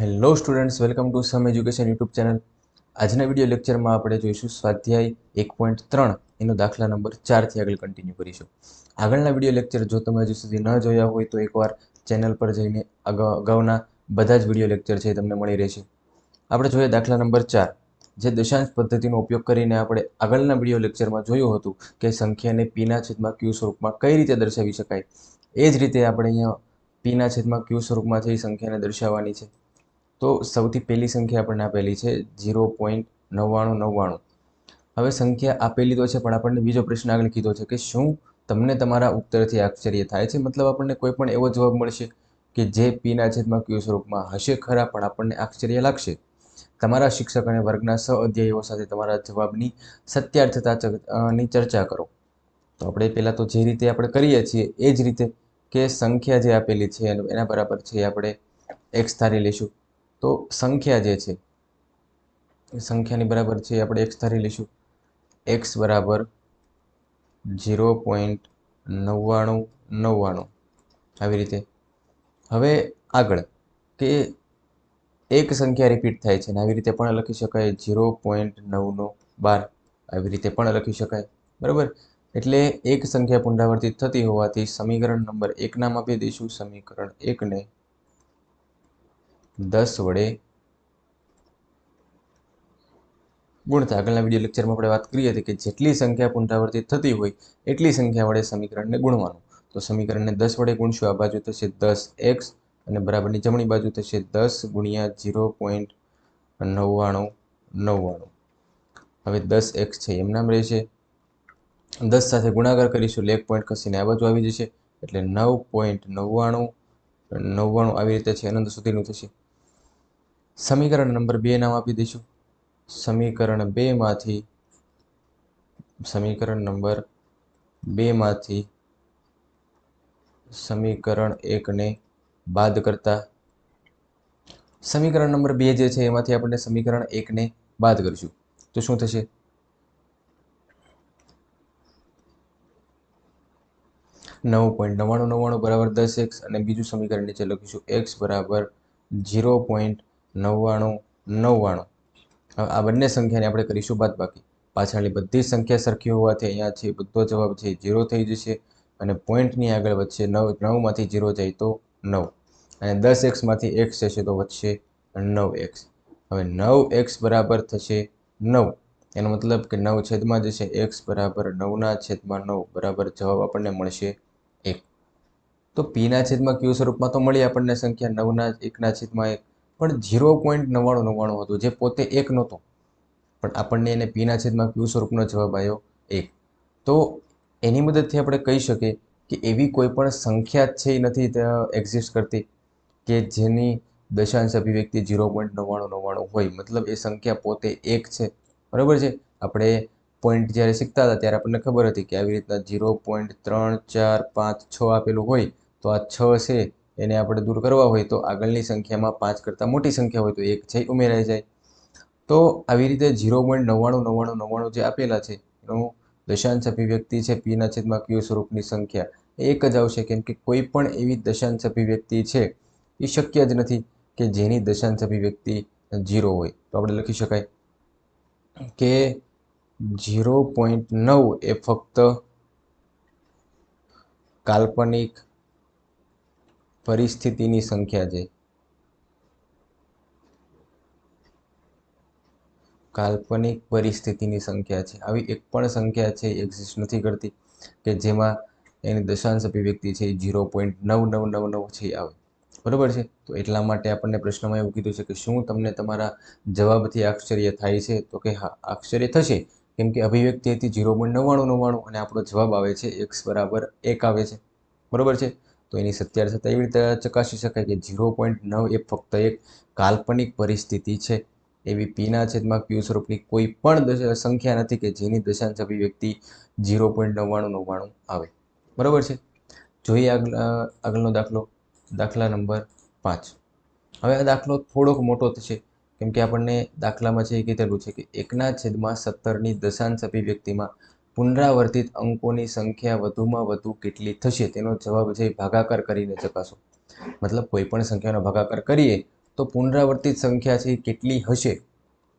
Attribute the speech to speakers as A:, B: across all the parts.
A: Hello students welcome to Sam education YouTube channel આજના video લેક્ચરમાં આપણે જોઈશું સ્વાધ્યાય એક પોઈન્ટ ત્રણ, એનો દાખલા નંબર ચારથી આગળ કન્ટિન્યુ કરીશું. આગળના વીડિયો લેક્ચર જો તમે હજુ સુધી ન જોયા હોય તો એકવાર ચેનલ પર જઈને અગાઉ અગાઉના બધા જ વીડિયો લેક્ચર છે એ તમને મળી રહેશે. આપણે જોઈએ દાખલા નંબર ચાર, જે દશાંશ પદ્ધતિનો ઉપયોગ કરીને આપણે આગળના વીડિયો લેક્ચરમાં જોયું હતું કે સંખ્યાને પીના છેદમાં ક્યુ સ્વરૂપમાં કઈ રીતે દર્શાવી શકાય. એ જ રીતે આપણે અહીંયા પીના છેદમાં ક્યુ સ્વરૂપમાંથી સંખ્યાને દર્શાવવાની છે. તો સૌથી પહેલી સંખ્યા આપણને આપેલી છે ઝીરો પોઈન્ટ નવ્વાણું નવ્વાણું. હવે સંખ્યા આપેલી તો છે, પણ આપણને બીજો પ્રશ્ન આગળ કીધો છે કે શું તમને તમારા ઉત્તરથી આશ્ચર્ય થાય છે? મતલબ આપણને કોઈ પણ એવો જવાબ મળશે કે જે પીના છેદમાં ક્યુ સ્વરૂપમાં હશે ખરા, પણ આપણને આશ્ચર્ય લાગશે. તમારા શિક્ષક અને વર્ગના સહ અધ્યાયીઓ સાથે તમારા જવાબની સત્યાર્થતા ની ચર્ચા કરો. તો આપણે પહેલાં તો જે રીતે આપણે કરીએ છીએ, એ જ રીતે કે સંખ્યા જે આપેલી છે, એના બરાબર છે આપણે એક્સ ધારી લઈશું. તો સંખ્યા જે છે, સંખ્યાની બરાબર છે આપણે એક્સ ધારી લઈશું. એક્સ બરાબર ઝીરો પોઈન્ટ નવ્વાણું નવ્વાણું. આવી રીતે. હવે આગળ કે એક સંખ્યા રિપીટ થાય છે અને આવી રીતે પણ લખી શકાય ઝીરો પોઈન્ટ નવનો બાર. આવી રીતે પણ લખી શકાય. બરાબર? એટલે એક સંખ્યા પુનરાવર્તિત થતી હોવાથી સમીકરણ નંબર એક નામ આપી દઈશું. સમીકરણ એકને દસ વડે ગુણતા. આગળના વીડિયો લેક્ચરમાં આપણે વાત કરી હતી કે જેટલી સંખ્યા પુનરાવર્તિત થતી હોય, એટલી સંખ્યા વડે સમીકરણને ગુણવાનું. તો સમીકરણને દસ વડે ગુણશું. આ બાજુ થશે દસ એક્સ અને બરાબરની જમણી બાજુ થશે દસ ગુણ્યા ઝીરો પોઈન્ટ નવ્વાણું નવ્વાણું. હવે દસ એક્સ છે, એમ નામ રહેશે. દસ સાથે ગુણાકાર કરીશું એક પોઈન્ટ ખસીને આ બાજુ આવી જશે. એટલે નવ પોઈન્ટ નવ્વાણું નવ્વાણું આવી રીતે છે, અનંત સુધીનું થશે. સમીકરણ નંબર બે નામ આપી દઈશું. સમીકરણ બેમાંથી સમીકરણ નંબર બેમાંથી સમીકરણ એકને બાદ કરતા, સમીકરણ નંબર બે જે છે એમાંથી આપણે સમીકરણ એકને બાદ કરીશું. તો શું થશે? નવ પોઈન્ટ નવ્વાણું નવ્વાણું બરાબર દસ એક્સ અને બીજું સમીકરણ નીચે લખીશું. એક્સ બરાબર ઝીરો પોઈન્ટ નવ્વાણું નવ્વાણું. આ બંને સંખ્યાને આપણે કરીશું બાદ બાકી. પાછળની બધી સંખ્યા સરખી હોવાથી અહીંયા છે બધો જવાબ છે ઝીરો થઈ જશે અને પોઈન્ટની આગળ વધશે નવ, નવમાંથી ઝીરો જાય તો નવ. અને દસ એક્સમાંથી એક્સ જશે તો વધશે નવ એક્સ. હવે નવ એક્સ બરાબર થશે નવ. એનો મતલબ કે નવ છેદમાં જશે એક્સ બરાબર નવના છેદમાં નવ બરાબર જવાબ આપણને મળશે એક. તો પીના છેદમાં ક્યુ સ્વરૂપમાં તો મળી આપણને સંખ્યા નવના એકના છેદમાં એક. પણ ઝીરો પોઈન્ટ નવ્વાણું નવ્વાણું હતું, જે પોતે એક નહોતો. પણ આપણને એને પીના છેદમાં ક્યુ સ્વરૂપનો જવાબ આવ્યો એક. તો એની મદદથી આપણે કહી શકીએ કે એવી કોઈ પણ સંખ્યા છે એ નથી એક્ઝિસ્ટ કરતી, કે જેની દશાંશ અભિવ્યક્તિ ઝીરો પોઈન્ટ નવ્વાણું નવ્વાણું હોય. મતલબ એ સંખ્યા પોતે એક છે. બરાબર છે? આપણે પોઈન્ટ જ્યારે શીખતા હતા ત્યારે આપણને ખબર હતી કે આવી રીતના ઝીરો પોઈન્ટ ત્રણ ચાર પાંચ છ આપેલું હોય, તો આ છ છે. એને આપણે દૂર કરવા હોય તો આગળની સંખ્યામાં પાંચ કરતાં મોટી સંખ્યા હોય તો એક છે ઉમેરાઈ જાય. તો આવી રીતે ઝીરો પોઈન્ટ નવ્વાણું નવ્વાણું નવ્વાણું જે આપેલા છે, એનું દશાંશ અભિવ્યક્તિ છે પીના છેદમાં ક્યુ સ્વરૂપની સંખ્યા. એક જ આવશે કેમ કે કોઈ પણ એવી દશાંશ અભિવ્યક્તિ છે એ શક્ય જ નથી કે જેની દશાંશ અભિવ્યક્તિ ઝીરો હોય. તો આપણે લખી શકાય કે ઝીરો પોઈન્ટ નવ એ ફક્ત કાલ્પનિક પરિસ્થિતિની સંખ્યા છે. કાલ્પનિક પરિસ્થિતિની સંખ્યા છે. આવી એક પણ સંખ્યા છે એક્ઝિસ્ટ નથી કરતી કે જેમાં એની દશાંશ અભિવ્યક્તિ છે એ ઝીરો પોઈન્ટ નવ નવ નવ નવ છે આવે. બરાબર છે? તો એટલા માટે આપણને પ્રશ્નમાં એવું કીધું છે કે શું તમને તમારા જવાબથી આશ્ચર્ય થાય છે? તો કે હા, આશ્ચર્ય થશે, કેમ કે અભિવ્યક્તિ હતી ઝીરો પોઈન્ટ નવ્વાણું નવ્વાણું અને આપણો જવાબ આવે છે એક્સ બરાબર એક આવે છે. બરાબર છે? તો એની સત્યાર્થતા એવી રીતે ચકાસી શકાય કે ઝીરો પોઈન્ટ નવ એ ફક્ત એક કાલ્પનિક પરિસ્થિતિ છે. એવી પીના છેદમાં ક્યુ સ્વરૂપની કોઈ પણ સંખ્યા નથી કે જેની દશાંશ અભિવ્યક્તિ ઝીરો પોઈન્ટ નવ્વાણું નવ્વાણું આવે. બરાબર છે? જોઈએ આગળ આગળનો દાખલો, દાખલા નંબર પાંચ. હવે આ દાખલો થોડોક મોટો થશે, કેમ કે આપણને દાખલામાં છે એ કીધેલું છે કે એકના છેદમાં સત્તરની દશાંશ અભિવ્યક્તિમાં પુનરાવર્તિત અંકોની સંખ્યા વધુમાં વધુ કેટલી થશે તેનો જવાબ છે ભાગાકાર કરીને ચકાસો. મતલબ કોઈ પણ સંખ્યાનો ભાગાકાર કરીએ તો પુનરાવર્તિત સંખ્યા છે કેટલી હશે?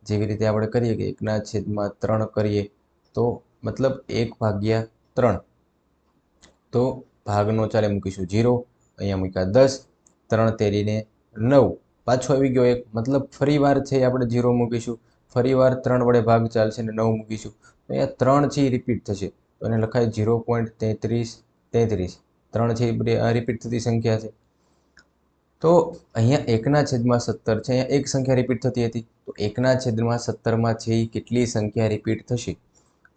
A: જેવી રીતે આપણે કરીએ કે એકના છેદમાં ત્રણ કરીએ તો મતલબ એક ભાગ્યા ત્રણ. તો ભાગનો ચાલે મૂકીશું જીરો અહીંયા મૂક્યા દસ, ત્રણ તેરીને નવ. પાછો આવી ગયો એક. મતલબ ફરી વાર છે આપણે જીરો મૂકીશું. ફરીવાર ત્રણ વડે ભાગ ચાલશે અને નવ મૂકીશું. તો અહીંયા ત્રણ છે એ રિપીટ થશે. તો એને લખાય ઝીરો પોઈન્ટ તેત્રીસ તેત્રીસ. ત્રણ છે એ રિપીટ થતી સંખ્યા છે. તો અહીંયા એકના છેદમાં સત્તર છે. અહીંયા એક સંખ્યા રિપીટ થતી હતી. તો એકના છેદમાં સત્તરમાં છે એ કેટલી સંખ્યા રિપીટ થશે?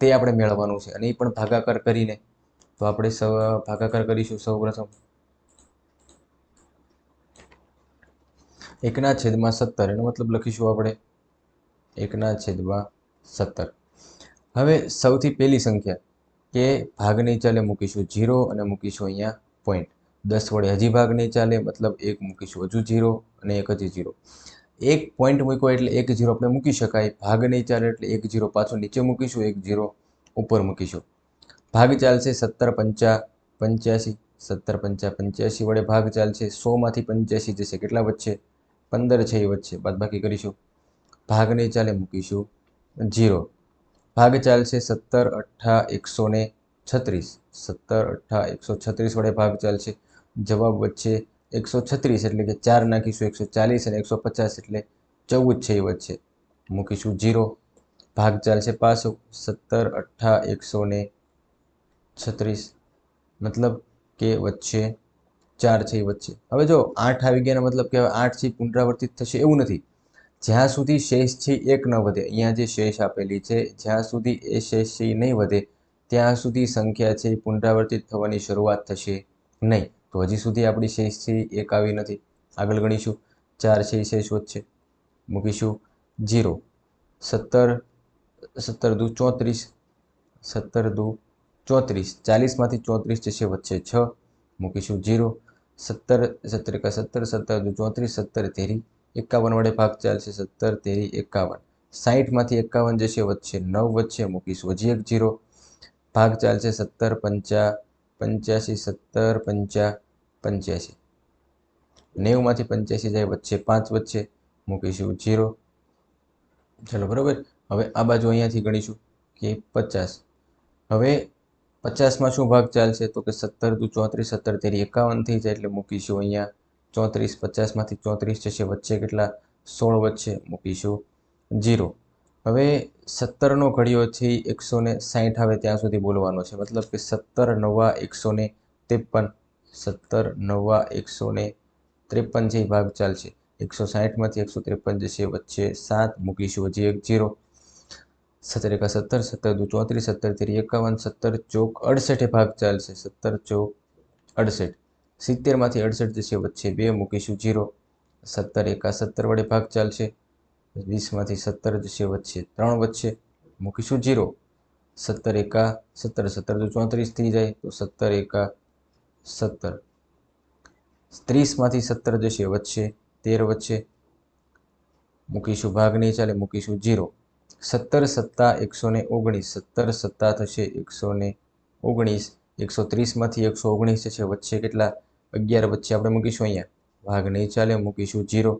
A: તે આપણે મેળવવાનું છે. અને એ પણ ભાગાકાર કરીને. તો આપણે સૌ ભાગાકાર કરીશું સૌ પ્રથમ એકના છેદમાં સત્તર. એનો મતલબ લખીશું આપણે. એકના છેદમાં સત્તર. હવે સૌથી પહેલી સંખ્યા કે ભાગ નહીં ચાલે મૂકીશું જીરો અને મૂકીશું અહીંયા પોઈન્ટ દસ વડે હજી ભાગ નહીં ચાલે, મતલબ એક મૂકીશું હજુ જીરો અને એક હજી જીરો એક પોઈન્ટ મૂક્યો એટલે એક જીરો આપણે મૂકી શકાય. ભાગ નહીં ચાલે એટલે એક જીરો પાછું નીચે મૂકીશું, એક જીરો ઉપર મૂકીશું. ભાગ ચાલશે સત્તર પંચા પંચ્યાસી. સત્તર પંચા પંચ્યાસી વડે ભાગ ચાલશે, સોમાંથી પંચ્યાસી જશે. કેટલા વચ્ચે પંદર છે એ વચ્ચે બાદબાકી કરીશું. ભાગ નહીં ચાલે મૂકીશું. જીરો ભાગ ચાલશે સત્તર અઠ્ઠા એકસો ને છત્રીસ. સત્તર અઠ્ઠા એકસો છત્રીસ વડે ભાગ ચાલશે. જવાબ વચ્ચે એકસો છત્રીસ એટલે કે ચાર નાખીશું એકસો ચાલીસ અને એકસો પચાસ એટલે ચૌદ છે એ વચ્ચે મૂકીશું જીરો ભાગ ચાલશે પાસો સત્તર અઠ્ઠા એકસો ને છત્રીસ. મતલબ કે વચ્ચે ચાર છે એ વચ્ચે હવે જો આઠ આવી ગયાનો મતલબ કે હવે આઠ છે એ પુનરાવર્તિત થશે એવું નથી. જ્યાં સુધી શેષ છે એક ન વધે, અહીંયા જે શેષ આપેલી છે, જ્યાં સુધી એ શેષ છે નહીં વધે, ત્યાં સુધી સંખ્યા છે પુનરાવર્તિત થવાની શરૂઆત થશે નહીં. તો હજી સુધી આપણી શેષ છે એક આવી નથી. આગળ ગણીશું. ચાર છે શેષ વચ્ચે. મૂકીશું. જીરો સત્તર. સત્તર દુ ચોત્રીસ. સત્તર દુ ચોત્રીસ. ચાલીસમાંથી ચોત્રીસ જશે વચ્ચે છ. મૂકીશું. જીરો સત્તર સત્તર કા સત્તર સત્તર દુ ચોત્રીસ, સત્તર તેરી. એકાવન વડે ભાગ ચાલશે સત્તર, તેરી એકાવન. સાહીઠમાંથી એકાવન જશે વચ્ચે નવ, વચ્ચે મૂકીશું. હજી એક જીરો. ભાગ ચાલશે સત્તર, પંચા, પંચ્યાસી, સત્તર, પંચા, પંચ્યાસી. નેવુંમાંથી પંચ્યાસી જાય વચ્ચે પાંચ વચ્ચે, મૂકીશું જીરો. ચલો, બરાબર? હવે આ બાજુ અહીંયાથી ગણીશું કે પચાસ. હવે પચાસમાં શું ભાગ ચાલશે? તો કે સત્તર દુ ચોત્રીસ, સત્તર તેરી એકાવન થઈ જાય એટલે મૂકીશું અહીંયા ચોત્રીસ, પચાસમાંથી ચોત્રીસ જશે વચ્ચે કેટલા? સોળ વચ્ચે મૂકીશું. જીરો. હવે સત્તરનો ઘડિયો છે એ એકસો ને સાહીઠ આવે ત્યાં સુધી બોલવાનો છે. મતલબ કે સત્તર નવા એકસો ને ત્રેપન. સત્તર નવા એકસો ને ત્રેપન એ ભાગ ચાલશે એકસો સાહીઠમાંથી એકસો ત્રેપન જશે વચ્ચે સાત મૂકીશું. હજી એક જીરો. સત્તર એકા સત્તર સત્તર દુ ચોત્રીસ, સત્તર તેરી એકાવન, સત્તર ચોક અડસઠે ભાગ ચાલશે સત્તર ચોક અડસઠ. સિત્તેરમાંથી અડસઠ જશે વચ્ચે બે મૂકીશું, જીરો. સત્તર એકા સત્તર વડે ભાગ ચાલશે. વીસમાંથી સત્તર જશે વચ્ચે ત્રણ વચ્ચે મૂકીશું, જીરો. સત્તર એકા સત્તર સત્તર તો ચોત્રીસ થઈ જાય, તો સત્તર એકા સત્તર. ત્રીસમાંથી સત્તર જશે વચ્ચે તેર વચ્ચે મૂકીશું, ભાગ નહીં ચાલે, મૂકીશું, જીરો. સત્તર સત્તા એકસો ને ઓગણીસ, સત્તર સત્તા થશે એકસો ઓગણીસ. એકસો ત્રીસમાંથી એકસો ઓગણીસ છે. વચ્ચે કેટલા? અગિયાર વચ્ચે આપણે મૂકીશું અહીંયા. ભાગ નહીં ચાલે, મૂકીશું જીરો.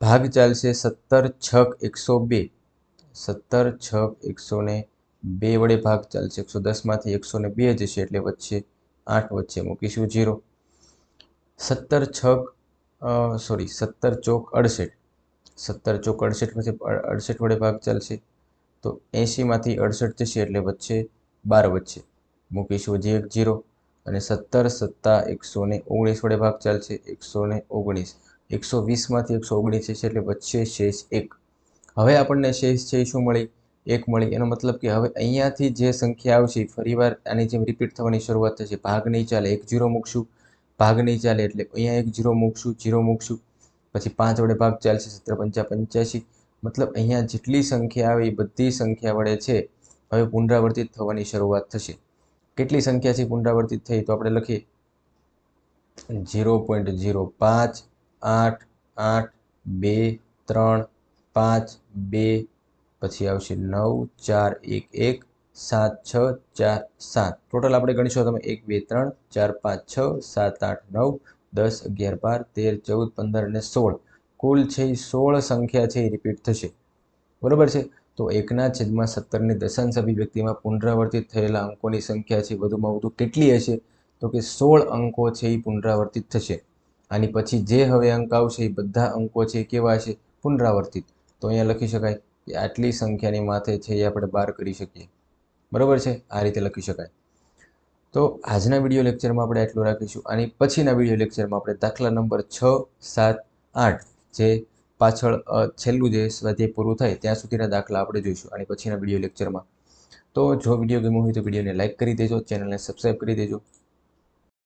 A: ભાગ ચાલશે સત્તર છક એકસો બે. સત્તર છક એકસો ને બે વડે ભાગ ચાલશે. એકસો દસમાંથી એકસો ને બે જશે એટલે વચ્ચે આઠ વચ્ચે મૂકીશું જીરો. સત્તર છક સોરી સત્તર ચોક અડસઠ. સત્તર ચોક અડસઠ પછી અડસઠ વડે ભાગ ચાલશે. તો એંશીમાંથી અડસઠ જશે એટલે વચ્ચે બાર વચ્ચે. મૂકીશું. હજી એક જીરો. અને સત્તર, સત્તા, એકસો ને ઓગણીસ વડે ભાગ ચાલશે. એકસો ને ઓગણીસ. એકસો વીસમાંથી એકસો ઓગણીસ છે, એટલે વચ્ચે શેષ એક. હવે આપણને શેષ છે શું મળી? એક મળી. એનો મતલબ કે હવે અહીંયાથી જે સંખ્યા આવશે ફરીવાર આની જેમ રિપીટ થવાની શરૂઆત થશે. ભાગ નહીં ચાલે. એક જીરો મૂકશું. ભાગ નહીં ચાલે એટલે અહીંયા એક જીરો મૂકશું જીરો મૂકશું. પછી પાંચ વડે ભાગ ચાલશે, સત્તર, પંચા, પંચ્યાસી. મતલબ અહીંયા જેટલી સંખ્યા આવે એ બધી સંખ્યા વડે છે. હવે પુનરાવર્તિત થવાની શરૂઆત થશે. કેટલી સંખ્યા છે પુનરાવર્તિત થઈ તો આપણે લખીએ. ઝીરો પોઈન્ટ ઝીરો પાંચ, આઠ આઠ, બે, ત્રણ, પાંચ, બે, પછી આવશે નવ, ચાર, એક એક, સાત, છ, ચાર, સાત. ટોટલ આપણે ગણીશું તમે એક, બે, ત્રણ, ચાર, પાંચ, છ, સાત, આઠ, નવ, દસ, અગિયાર, બાર, તેર, ચૌદ, પંદર અને સોળ. કુલ છે એ સોળ સંખ્યા છે એ રિપીટ થશે. બરાબર છે? તો એકના છેદમાં સત્તરની દશાંશ અભિવ્યક્તિમાં પુનરાવર્તિત થયેલા અંકોની સંખ્યા છે, વધુમાં વધુ કેટલી હશે? તો કે સોળ અંકો છે એ પુનરાવર્તિત થશે. આની પછી જે હવે અંક આવશે એ બધા અંકો છે કેવા છે પુનરાવર્તિત. તો અહીંયા લખી શકાય કે આટલી સંખ્યાની માથે છે એ આપણે બહાર કરી શકીએ. બરાબર છે? આ રીતે લખી શકાય. તો આજના વીડિયો લેક્ચરમાં આપણે એટલું રાખીશું. અને પછીના વીડિયો લેક્ચરમાં આપણે દાખલા નંબર છ, સાત, આઠ જે પાછળ છેલ્લું જે સ્વાધ્યાય પૂરું થાય ત્યાં સુધીના દાખલા આપણે જોઈશું અને પછીના વીડિયો લેક્ચરમાં તો જો વીડિયો ગમ્યો હોય તો વિડીયોને લાઇક કરી દેજો ચેનલને સબસ્ક્રાઈબ કરી દેજો.